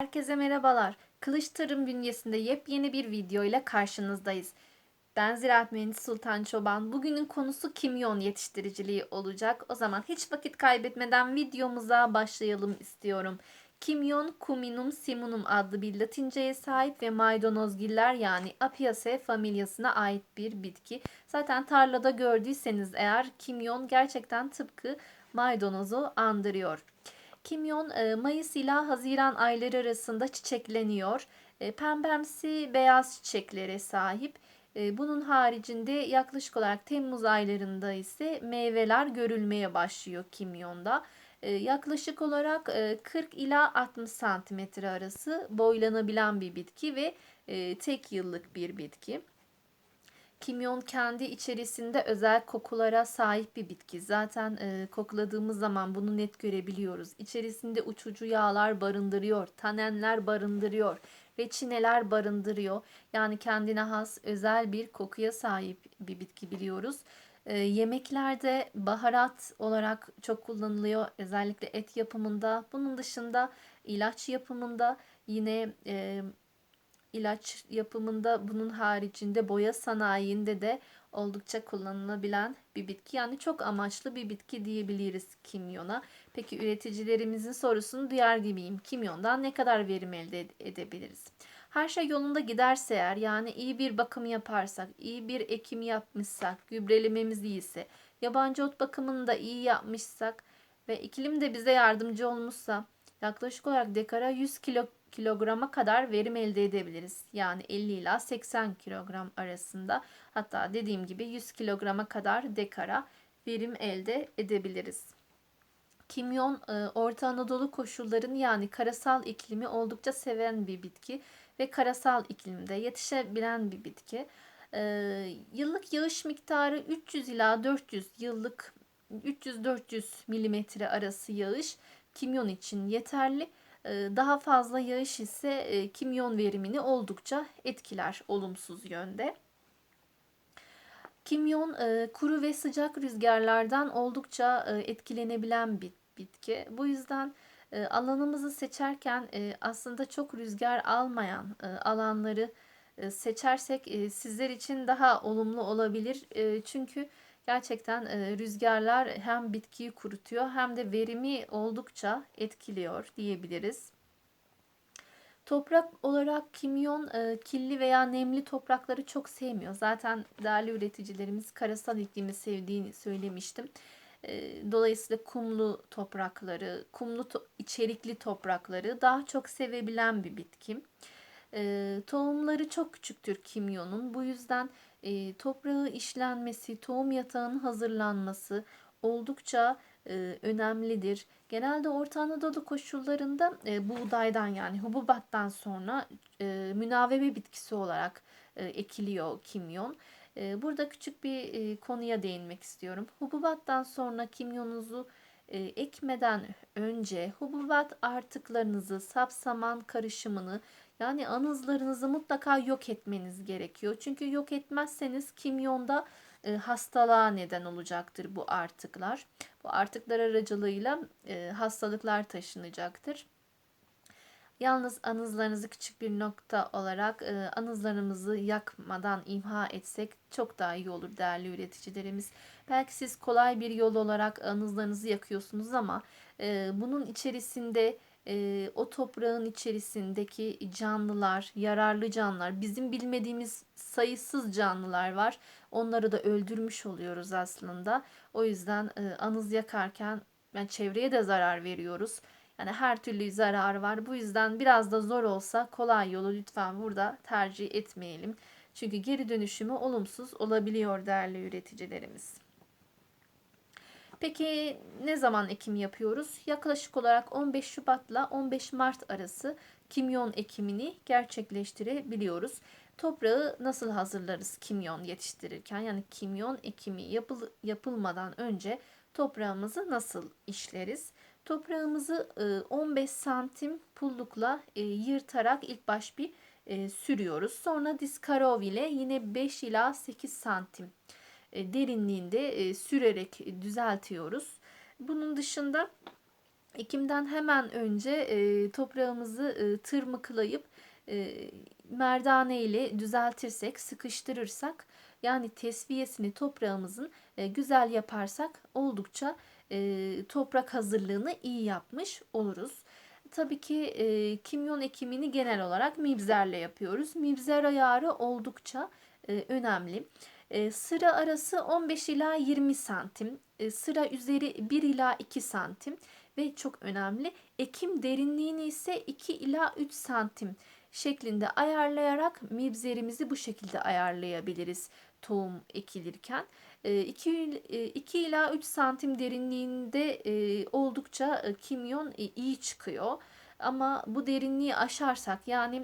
Herkese merhabalar. Kılıç Tarım bünyesinde yepyeni bir video ile karşınızdayız. Ben Ziraat Mühendisi Sultan Çoban. Bugünün konusu kimyon yetiştiriciliği olacak. O zaman hiç vakit kaybetmeden videomuza başlayalım istiyorum. Kimyon Cuminum simunum adlı bir latinceye sahip ve maydanozgiller yani Apiaceae familyasına ait bir bitki. Zaten tarlada gördüyseniz eğer kimyon gerçekten tıpkı maydanozu andırıyor. Kimyon e, Mayıs ile Haziran ayları arasında çiçekleniyor. E, Pembemsi beyaz çiçeklere sahip. E, Bunun haricinde yaklaşık olarak Temmuz aylarında ise meyveler görülmeye başlıyor kimyonda. Yaklaşık olarak e, 40 ila 60 santimetre arası boylanabilen bir bitki ve tek yıllık bir bitki. Kimyon kendi içerisinde özel kokulara sahip bir bitki. Zaten e, kokladığımız zaman bunu net görebiliyoruz. İçerisinde uçucu yağlar barındırıyor, tanenler barındırıyor, reçineler barındırıyor. Yani kendine has özel bir kokuya sahip bir bitki biliyoruz. E, yemeklerde baharat olarak çok kullanılıyor. Özellikle et yapımında. Bunun dışında ilaç yapımında yine e, ilaç yapımında bunun haricinde boya sanayinde de oldukça kullanılabilen bir bitki. Yani çok amaçlı bir bitki diyebiliriz kimyona. Peki üreticilerimizin sorusunu duyar gibiyim. Kimyondan ne kadar verim elde ed- edebiliriz? Her şey yolunda giderse eğer yani iyi bir bakım yaparsak, iyi bir ekim yapmışsak, gübrelememiz iyiyse, yabancı ot bakımını da iyi yapmışsak ve iklim de bize yardımcı olmuşsa yaklaşık olarak dekara 100 kilo kilograma kadar verim elde edebiliriz. Yani 50 ila 80 kilogram arasında hatta dediğim gibi 100 kilograma kadar dekara verim elde edebiliriz. Kimyon e, Orta Anadolu koşullarını yani karasal iklimi oldukça seven bir bitki ve karasal iklimde yetişebilen bir bitki. E, Yıllık yağış miktarı 300 ila 400 yıllık 300-400 milimetre arası yağış kimyon için yeterli. E, Daha fazla yağış ise e, kimyon verimini oldukça etkiler olumsuz yönde. Kimyon e, kuru ve sıcak rüzgarlardan oldukça etkilenebilen bir bitki. Bu yüzden alanımızı seçerken aslında çok rüzgar almayan alanları seçersek sizler için daha olumlu olabilir. Çünkü gerçekten e, rüzgarlar hem bitkiyi kurutuyor hem de verimi oldukça etkiliyor diyebiliriz. Toprak olarak kimyon e, kirli veya nemli toprakları çok sevmiyor. Zaten değerli üreticilerimiz karasal iklimi sevdiğini söylemiştim. E, dolayısıyla kumlu toprakları, kumlu to- içerikli toprakları daha çok sevebilen bir bitki. E, tohumları çok küçüktür kimyonun. Bu yüzden e, toprağı işlenmesi, tohum yatağının hazırlanması oldukça e, önemlidir. Genelde Orta Anadolu koşullarında e, buğdaydan yani hububattan sonra e, münavebe bitkisi olarak e, ekiliyor kimyon. E, burada küçük bir e, konuya değinmek istiyorum. Hububattan sonra kimyonunuzu e, ekmeden önce hububat artıklarınızı, sapsaman karışımını yani anızlarınızı mutlaka yok etmeniz gerekiyor. Çünkü yok etmezseniz kimyonda e, hastalığa neden olacaktır bu artıklar. Bu artıklar aracılığıyla e, hastalıklar taşınacaktır. Yalnız anızlarınızı küçük bir nokta olarak e, anızlarımızı yakmadan imha etsek çok daha iyi olur değerli üreticilerimiz. Belki siz kolay bir yol olarak anızlarınızı yakıyorsunuz ama e, bunun içerisinde e, o toprağın içerisindeki canlılar, yararlı canlılar, bizim bilmediğimiz sayısız canlılar var. Onları da öldürmüş oluyoruz aslında. O yüzden e, anız yakarken yani çevreye de zarar veriyoruz. Yani her türlü zarar var. Bu yüzden biraz da zor olsa kolay yolu lütfen burada tercih etmeyelim. Çünkü geri dönüşümü olumsuz olabiliyor değerli üreticilerimiz. Peki ne zaman ekim yapıyoruz? Yaklaşık olarak 15 Şubat'la 15 Mart arası kimyon ekimini gerçekleştirebiliyoruz. Toprağı nasıl hazırlarız kimyon yetiştirirken? Yani kimyon ekimi yapıl yapılmadan önce toprağımızı nasıl işleriz? Toprağımızı e, 15 santim pullukla e, yırtarak ilk baş bir e, sürüyoruz. Sonra diskarov ile yine 5 ila 8 santim e, derinliğinde e, sürerek düzeltiyoruz. Bunun dışında Ekimden hemen önce e, toprağımızı e, tırmıklayıp e, merdane ile düzeltirsek, sıkıştırırsak yani tesviyesini toprağımızın e, güzel yaparsak oldukça e, toprak hazırlığını iyi yapmış oluruz. Tabii ki e, kimyon ekimini genel olarak mibzerle yapıyoruz. Mibzer ayarı oldukça e, önemli. Sıra arası 15 ila 20 santim, sıra üzeri 1 ila 2 santim ve çok önemli ekim derinliğini ise 2 ila 3 santim şeklinde ayarlayarak mibzerimizi bu şekilde ayarlayabiliriz tohum ekilirken. 2, e, 2 e, ila 3 santim derinliğinde oldukça kimyon iyi çıkıyor. Ama bu derinliği aşarsak yani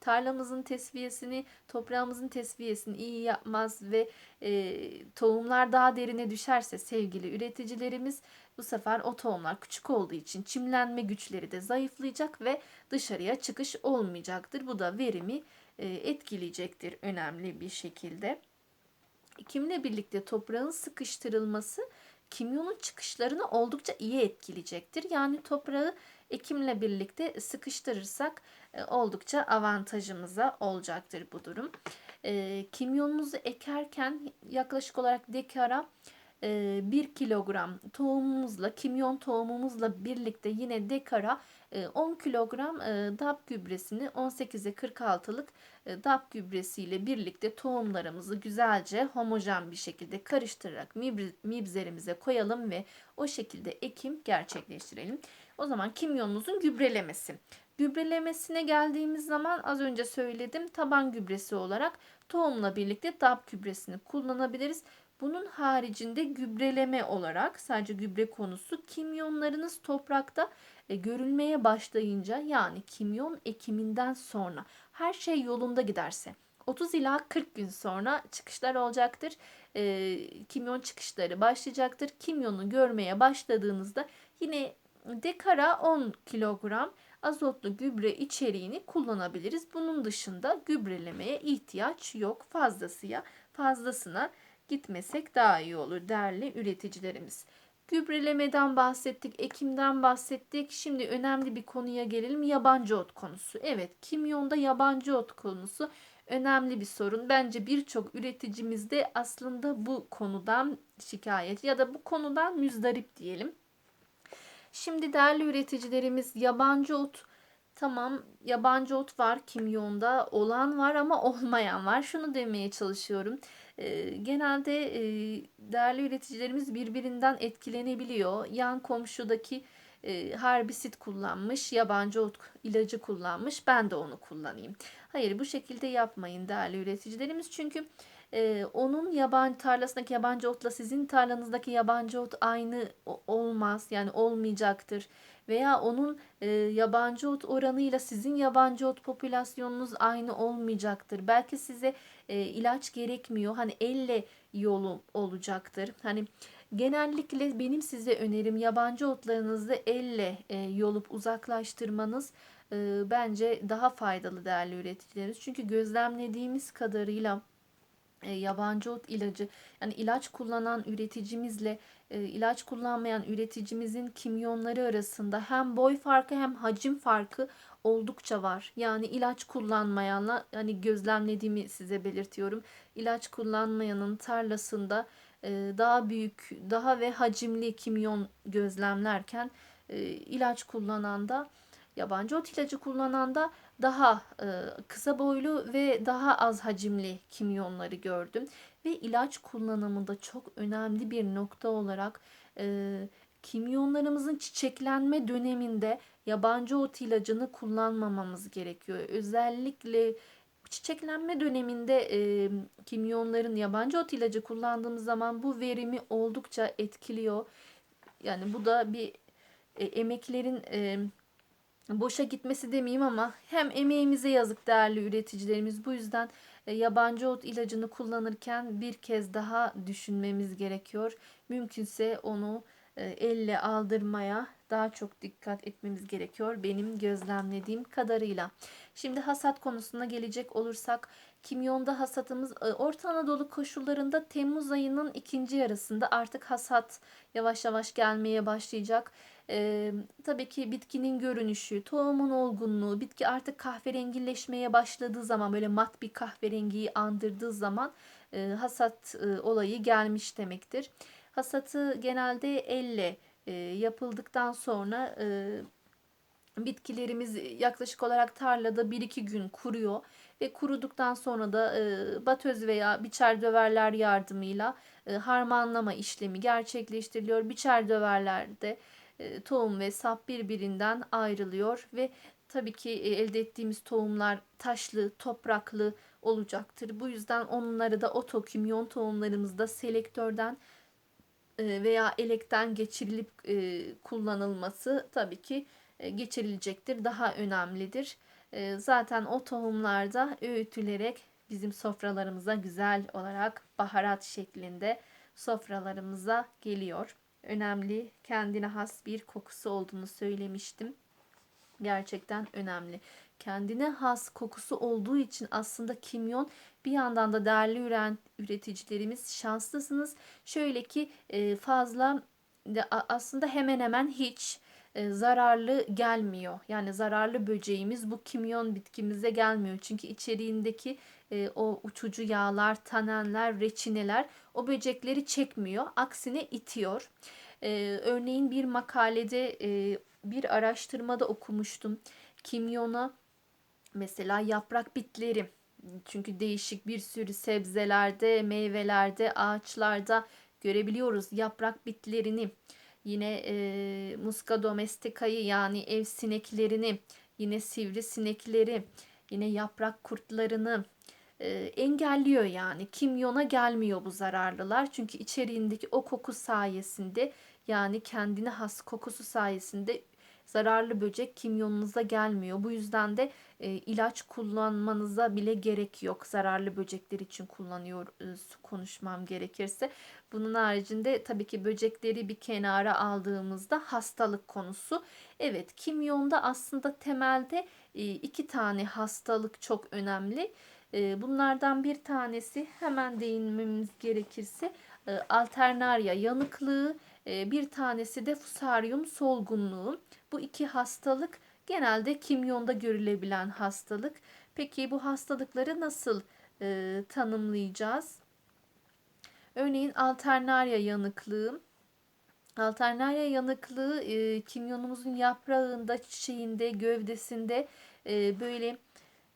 tarlamızın tesviyesini, toprağımızın tesviyesini iyi yapmaz ve e, tohumlar daha derine düşerse sevgili üreticilerimiz bu sefer o tohumlar küçük olduğu için çimlenme güçleri de zayıflayacak ve dışarıya çıkış olmayacaktır. Bu da verimi e, etkileyecektir önemli bir şekilde. Kimle birlikte toprağın sıkıştırılması kimyonun çıkışlarını oldukça iyi etkileyecektir. Yani toprağı ekimle birlikte sıkıştırırsak e, oldukça avantajımıza olacaktır bu durum. E, kimyonumuzu ekerken yaklaşık olarak dekara 1 e, kilogram tohumumuzla, kimyon tohumumuzla birlikte yine dekara 10 kilogram DAP gübresini 18'e 46'lık DAP gübresiyle birlikte tohumlarımızı güzelce homojen bir şekilde karıştırarak mibzerimize koyalım ve o şekilde ekim gerçekleştirelim. O zaman kimyonumuzun gübrelemesi. Gübrelemesine geldiğimiz zaman az önce söyledim taban gübresi olarak tohumla birlikte DAP gübresini kullanabiliriz. Bunun haricinde gübreleme olarak sadece gübre konusu kimyonlarınız toprakta e, görülmeye başlayınca yani kimyon ekiminden sonra her şey yolunda giderse 30 ila 40 gün sonra çıkışlar olacaktır. E, kimyon çıkışları başlayacaktır. Kimyonu görmeye başladığınızda yine dekara 10 kilogram azotlu gübre içeriğini kullanabiliriz. Bunun dışında gübrelemeye ihtiyaç yok. Fazlasıya fazlasına gitmesek daha iyi olur değerli üreticilerimiz. Gübrelemeden bahsettik, ekimden bahsettik. Şimdi önemli bir konuya gelelim. Yabancı ot konusu. Evet, kimyonda yabancı ot konusu önemli bir sorun. Bence birçok üreticimiz de aslında bu konudan şikayet ya da bu konudan müzdarip diyelim. Şimdi değerli üreticilerimiz yabancı ot Tamam yabancı ot var kimyonda olan var ama olmayan var. Şunu demeye çalışıyorum. E, genelde e, değerli üreticilerimiz birbirinden etkilenebiliyor. Yan komşudaki e, herbisit kullanmış, yabancı ot ilacı kullanmış. Ben de onu kullanayım. Hayır bu şekilde yapmayın değerli üreticilerimiz. Çünkü e, onun yabancı tarlasındaki yabancı otla sizin tarlanızdaki yabancı ot aynı olmaz. Yani olmayacaktır. Veya onun e, yabancı ot oranıyla sizin yabancı ot popülasyonunuz aynı olmayacaktır. Belki size e, ilaç gerekmiyor. Hani elle yolu olacaktır. Hani genellikle benim size önerim yabancı otlarınızı elle e, yolup uzaklaştırmanız e, bence daha faydalı değerli üreticilerimiz. Çünkü gözlemlediğimiz kadarıyla e, yabancı ot ilacı yani ilaç kullanan üreticimizle e, ilaç kullanmayan üreticimizin kimyonları arasında hem boy farkı hem hacim farkı oldukça var. Yani ilaç kullanmayanla hani gözlemlediğimi size belirtiyorum. İlaç kullanmayanın tarlasında e, daha büyük, daha ve hacimli kimyon gözlemlerken ilaç kullanan da yabancı ot ilacı kullanan da daha e, kısa boylu ve daha az hacimli kimyonları gördüm. Ve ilaç kullanımında çok önemli bir nokta olarak e, kimyonlarımızın çiçeklenme döneminde yabancı ot ilacını kullanmamamız gerekiyor. Özellikle çiçeklenme döneminde e, kimyonların yabancı ot ilacı kullandığımız zaman bu verimi oldukça etkiliyor. Yani bu da bir e, emeklerin e, boşa gitmesi demeyeyim ama hem emeğimize yazık değerli üreticilerimiz. Bu yüzden e, yabancı ot ilacını kullanırken bir kez daha düşünmemiz gerekiyor. Mümkünse onu e, elle aldırmaya daha çok dikkat etmemiz gerekiyor benim gözlemlediğim kadarıyla. Şimdi hasat konusuna gelecek olursak kimyonda hasatımız e, Orta Anadolu koşullarında Temmuz ayının ikinci yarısında artık hasat yavaş yavaş gelmeye başlayacak. Ee, tabii ki bitkinin görünüşü, tohumun olgunluğu, bitki artık kahverengileşmeye başladığı zaman böyle mat bir kahverengiyi andırdığı zaman e, hasat e, olayı gelmiş demektir. Hasatı genelde elle e, yapıldıktan sonra e, bitkilerimiz yaklaşık olarak tarlada 1-2 gün kuruyor ve kuruduktan sonra da e, batöz veya biçer döverler yardımıyla harmanlama işlemi gerçekleştiriliyor. Biçer döverlerde tohum ve sap birbirinden ayrılıyor ve tabii ki elde ettiğimiz tohumlar taşlı, topraklı olacaktır. Bu yüzden onları da otokimyon tohumlarımızda selektörden veya elekten geçirilip e, kullanılması tabii ki e, geçirilecektir. Daha önemlidir. E, zaten o tohumlarda öğütülerek bizim sofralarımıza güzel olarak baharat şeklinde sofralarımıza geliyor. Önemli, kendine has bir kokusu olduğunu söylemiştim. Gerçekten önemli. Kendine has kokusu olduğu için aslında kimyon bir yandan da değerli üren, üreticilerimiz şanslısınız. Şöyle ki e, fazla aslında hemen hemen hiç e, zararlı gelmiyor. Yani zararlı böceğimiz bu kimyon bitkimize gelmiyor. Çünkü içeriğindeki e, o uçucu yağlar, tanenler, reçineler o böcekleri çekmiyor. Aksine itiyor. Örneğin bir makalede bir araştırmada okumuştum. Kimyona mesela yaprak bitleri çünkü değişik bir sürü sebzelerde, meyvelerde, ağaçlarda görebiliyoruz yaprak bitlerini yine e, muska domestikayı yani ev sineklerini, yine sivri sinekleri, yine yaprak kurtlarını e, engelliyor yani. Kimyona gelmiyor bu zararlılar. Çünkü içeriğindeki o koku sayesinde yani kendine has kokusu sayesinde zararlı böcek kimyonunuza gelmiyor. Bu yüzden de e, ilaç kullanmanıza bile gerek yok. Zararlı böcekler için kullanıyor e, konuşmam gerekirse. Bunun haricinde tabii ki böcekleri bir kenara aldığımızda hastalık konusu. Evet kimyonda aslında temelde e, iki tane hastalık çok önemli. E, bunlardan bir tanesi hemen değinmemiz gerekirse e, alternarya yanıklığı, e, bir tanesi de fusaryum solgunluğu. Bu iki hastalık genelde kimyonda görülebilen hastalık. Peki bu hastalıkları nasıl e, tanımlayacağız? Örneğin alternarya yanıklığı. Alternarya yanıklığı e, kimyonumuzun yaprağında, çiçeğinde, gövdesinde e, böyle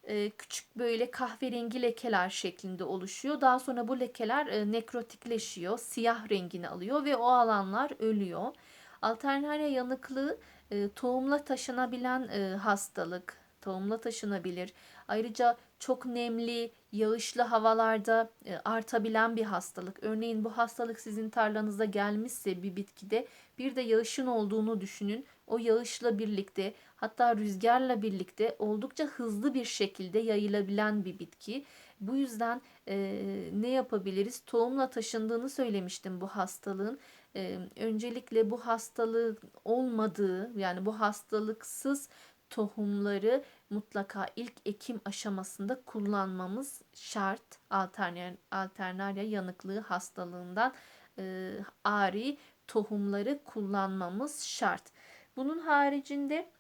e, küçük böyle kahverengi lekeler şeklinde oluşuyor. Daha sonra bu lekeler e, nekrotikleşiyor, siyah rengini alıyor ve o alanlar ölüyor. Alternarya yanıklığı e, tohumla taşınabilen e, hastalık, tohumla taşınabilir. Ayrıca çok nemli, yağışlı havalarda e, artabilen bir hastalık. Örneğin bu hastalık sizin tarlanıza gelmişse bir bitkide bir de yağışın olduğunu düşünün. O yağışla birlikte hatta rüzgarla birlikte oldukça hızlı bir şekilde yayılabilen bir bitki. Bu yüzden e, ne yapabiliriz? Tohumla taşındığını söylemiştim bu hastalığın. E, öncelikle bu hastalığın olmadığı yani bu hastalıksız tohumları mutlaka ilk ekim aşamasında kullanmamız şart. Alternar, alternarya yanıklığı hastalığından e, ari tohumları kullanmamız şart. Bunun haricinde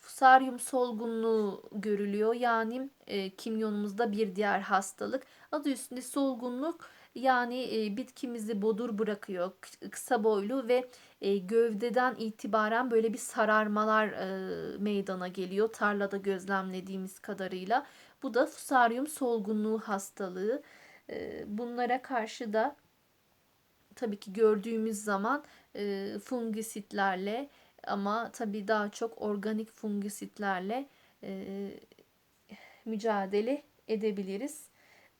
fusaryum solgunluğu görülüyor. Yani e, kimyonumuzda bir diğer hastalık. Adı üstünde solgunluk yani e, bitkimizi bodur bırakıyor. Kısa boylu ve e, gövdeden itibaren böyle bir sararmalar e, meydana geliyor. Tarlada gözlemlediğimiz kadarıyla. Bu da fusaryum solgunluğu hastalığı. E, bunlara karşı da tabii ki gördüğümüz zaman e, fungisitlerle ama tabii daha çok organik fungisitlerle e, mücadele edebiliriz.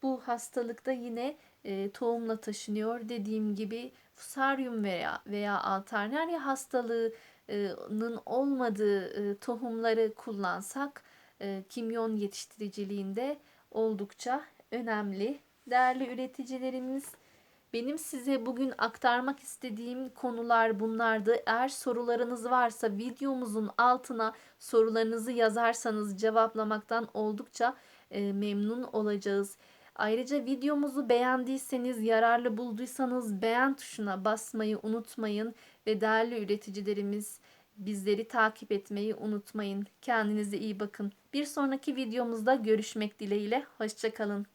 Bu hastalıkta yine e, tohumla taşınıyor. Dediğim gibi fusaryum veya veya alternarya hastalığının olmadığı e, tohumları kullansak e, kimyon yetiştiriciliğinde oldukça önemli. Değerli üreticilerimiz benim size bugün aktarmak istediğim konular bunlardı. Eğer sorularınız varsa videomuzun altına sorularınızı yazarsanız cevaplamaktan oldukça e, memnun olacağız. Ayrıca videomuzu beğendiyseniz, yararlı bulduysanız beğen tuşuna basmayı unutmayın ve değerli üreticilerimiz bizleri takip etmeyi unutmayın. Kendinize iyi bakın. Bir sonraki videomuzda görüşmek dileğiyle. Hoşçakalın.